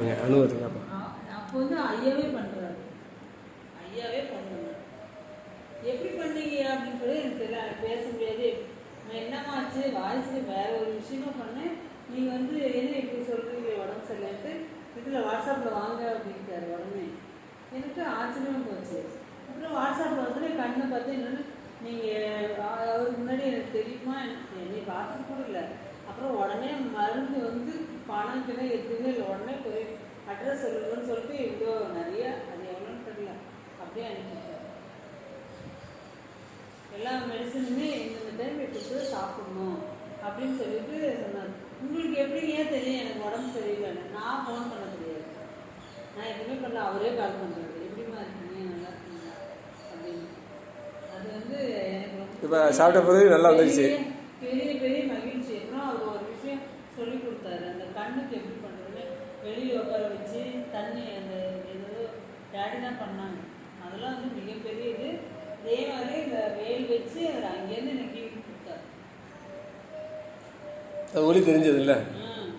நீங்கள் அனுபவத்துக்கு அப்போ அப்போ வந்து ஐயாவே பண்றாரு ஐயாவே பண்ணுங்க எப்படி பண்ணீங்க அப்படின்னு சொல்லி எனக்கு தெரியல. பேச முடியாது. நான் என்னமாச்சு வாரிசு வேற ஒரு விஷயமா பண்ணேன். நீங்க வந்து என்ன இப்படி சொல்றீங்க? உடம்பு சரியில்லைன்ட்டு இதில் வாட்ஸ்அப்பில் வாங்க அப்படின்ட்டார் உடனே. எனக்கு ஆச்சரியம் போச்சு. அப்புறம் வாட்ஸ்அப்பில் வந்து கண்ணை பார்த்து என்னன்னு நீங்கள் அவருக்கு முன்னாடி எனக்கு தெரியுமா? என்னை பார்த்துட்டு கூட இல்லை. அப்புறம் உடனே மருந்து வந்து பணம் கிண எதுவுமே இல்லை. உடனே போய் அட்ரஸ் சொல்லுங்கன்னு சொல்லிட்டு இவ்வளோ நிறைய அது எவ்வளோன்னு தெரியல. அப்படியே அனுப்பிட்டார் எல்லா மெடிசனுமே இந்தந்த டைம் எடுத்து சாப்பிடணும் அப்படின்னு சொல்லிட்டு சொன்னார். உங்களுக்கு எப்படி ஏன் தெரியும்? எனக்கு உடம்பு சரியில்லைன்னு. நான் ஃபோன் பண்ண தெரியாது. நான் எதுவுமே பண்ணல. அவரே கால் பண்ணுறாரு எப்படிமா இருக்கீங்க? நல்லா இருக்கீங்களா? அப்படின்னு. அது வந்து எனக்கு இப்போ சாப்பிட்ட பிறகு நல்லா வந்துருச்சு. பெரிய- பெரிய பெரிய மகிழ்ச்சி அப்புறம் அவர் ஒரு விஷயம் சொல்லி கொடுத்தாரு அந்த கண்ணுக்கு எப்படி பண்ணுறது வெளியே உட்கார வச்சு தண்ணி அந்த ஏதோ டேடி தான் பண்ணாங்க. அதெல்லாம் வந்து மிகப்பெரிய இது. அதே மாதிரி இந்த வேல் வச்சு அவர் அங்கேருந்து எனக்கு கொடுத்தாரு. அது ஒளி தெரிஞ்சது இல்லை.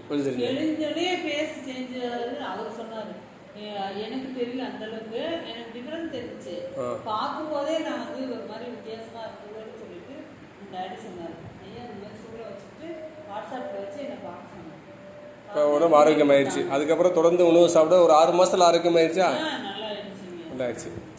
ஒளி தெரிஞ்சது. தெரிஞ்சோடனே பேசி செஞ்சாரு அவர் சொன்னாரு "எ- எனக்கு தெரியல அந்த அளவுக்கு. எனக்கு டிஃபரன்ஸ் தெரிஞ்சுச்சு ஆ. பார்க்கும் போதே நான் வந்து ஒரு மாதிரி வித்தியாசமா இருக்குதுன்னு சொல்லிட்டு டேடி சொன்னாரு ஐயா இந்த மாதிரி சூழ வச்சுட்டு வாட்ஸ்அப்ல வச்சு என்னை பார்க்க சொன்னாங்க இப்போ உடம்பு ஆரோக்கியமாயிருச்சு. அதுக்கப்புறம் தொடர்ந்து உணவு சாப்பிட ஒரு ஆறு மாதத்தில் ஆரோக்கியமாயிருச்சா? ஆ,